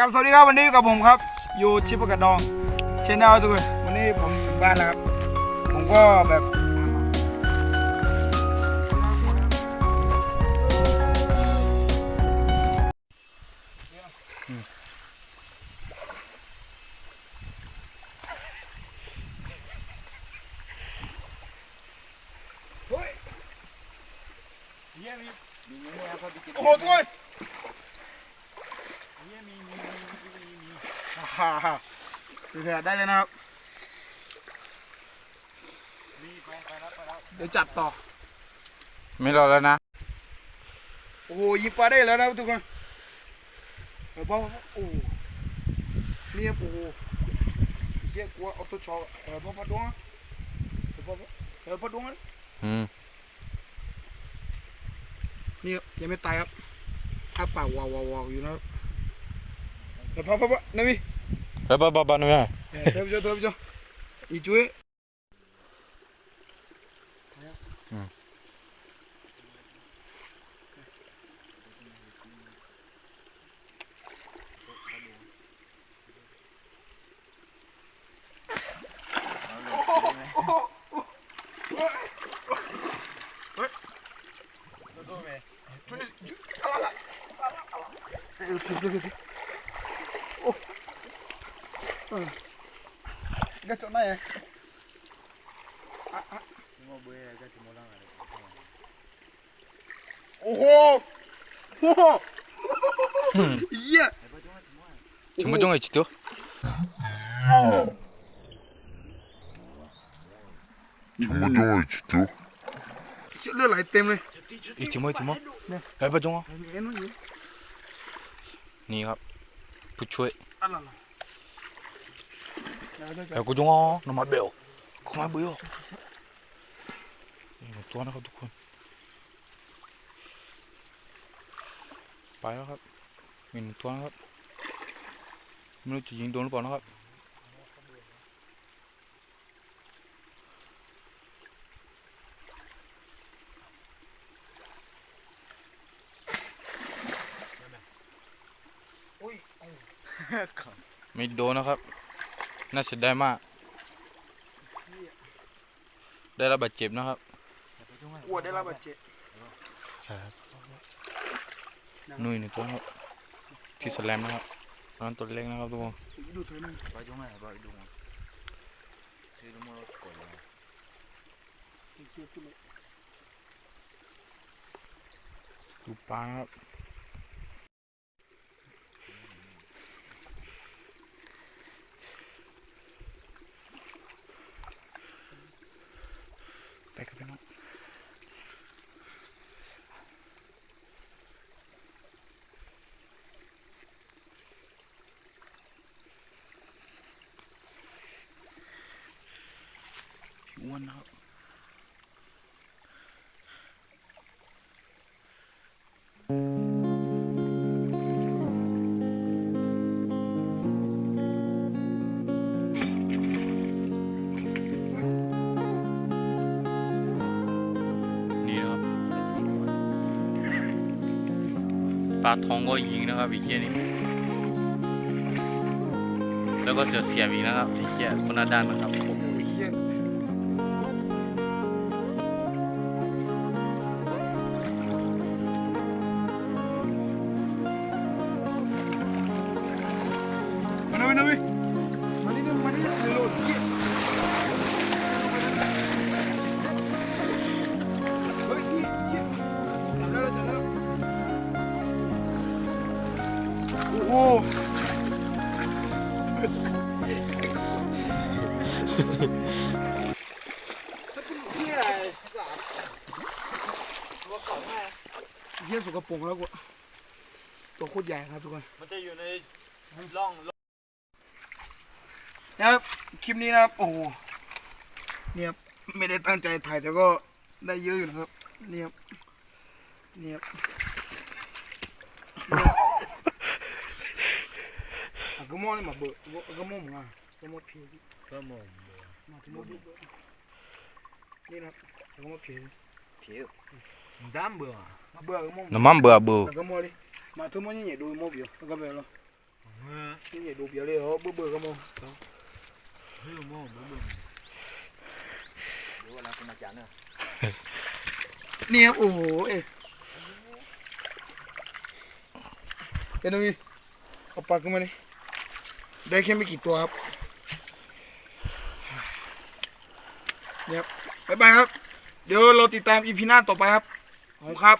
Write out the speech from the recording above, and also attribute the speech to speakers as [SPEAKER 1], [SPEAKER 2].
[SPEAKER 1] กับสวัสดีครับวันนี้กับผมครับอยู่ชิปกระดองเชนแนลทุกคนวันนี้ผมถึงบ้านแล้วครับ ผมก็แบบเฮ้ยโอ้โหทุกคน ฮ่าฮ่าเดี๋ยวได้เลยนะครับเดี๋ยวจัดต่อ
[SPEAKER 2] ไม่รอแล้วนะ
[SPEAKER 1] โอ้โหยิงปลาได้แล้วนะทุกคนเดี๋ยวบอกว่าโอ้โหนี่ครับโอ้โหเยี่ยกลัวเอาตัวชอเออพ่อพัดดวงเออพ่อเออพัดดวงอื
[SPEAKER 2] ม
[SPEAKER 1] นี่ครับยังไม่ตายครับอ้าปากวาววาวาอยู่นะครับเดี๋ยวพ่อพ่อพ่อนาวิ
[SPEAKER 2] ไปบ้าบ้าบ้าหน่
[SPEAKER 1] เออเดี๋ยวไปเจอเดี๋ยวไปเจออีจุ้ย Dia cok na ya. Oh. Oh. Iya.
[SPEAKER 2] cuma dong aja tuh
[SPEAKER 3] Cuma dong itu.
[SPEAKER 1] Siap lu lah item ni.
[SPEAKER 2] eh cuma cuma eh ba dong
[SPEAKER 1] Ini enu ni.
[SPEAKER 2] นี่ครับผู้ช่วย
[SPEAKER 1] Alah lah. Ya ada
[SPEAKER 2] แต่กูจงอ๋อน้ำมันเบลเข้ามาเบลนี่หมดตัวนะครับทุกคน ไปแล้วครับมีหนึ่งตัวนะครับ ไม่รู้จะยิงโดนหรือเปล่านะครับ
[SPEAKER 1] Oi.
[SPEAKER 2] ไม่โดนนะครับ น่าเสียดายมาก ได้รับบาดเจ็บนะครับ
[SPEAKER 1] Kuat dia lah baca.
[SPEAKER 2] ใช่ครับนุ่ยหนึ่งตัวนะครับที่สแลมนะครับนั่นตัวเล็กนะครับทุกคน
[SPEAKER 1] Duduk tu ni.
[SPEAKER 2] ดูปลานะครับไปกันไปน้อง อ้วนนะครับ นี่นะครับ ปลาทองก็ยิงนะครับอีกเคียนี่แล้วก็เสียเสียบอีกนะครับอีกเคียคนละด้านนะครับ
[SPEAKER 1] เยี่ยสกปรกแล้วกูตัวโคตรใหญ่ครับทุกคน
[SPEAKER 2] มันจะอยู่ในร่อง
[SPEAKER 1] นะครับคลิปนี้นะครับโอ้โหเนี่ยครับไม่ได้ตั้งใจถ่ายแต่ก็ได้เยอะอยู่นะครับเนี่ยครับเนี่ย ครับอะก็มองนี่มาเบิกก็มองมึงอะก็มองเพียดิ
[SPEAKER 2] ก็มอง
[SPEAKER 1] มาที่มองเบิกนี่นะครับก็มองเพียดิ
[SPEAKER 2] ด้า
[SPEAKER 1] ได้แค่ไม่กี่ตัวครับเนี่ยครับบ๊ายบายครับ เดี๋ยวเราติดตามอีพีหน้าต่อไปครับ ขอบคุณครับ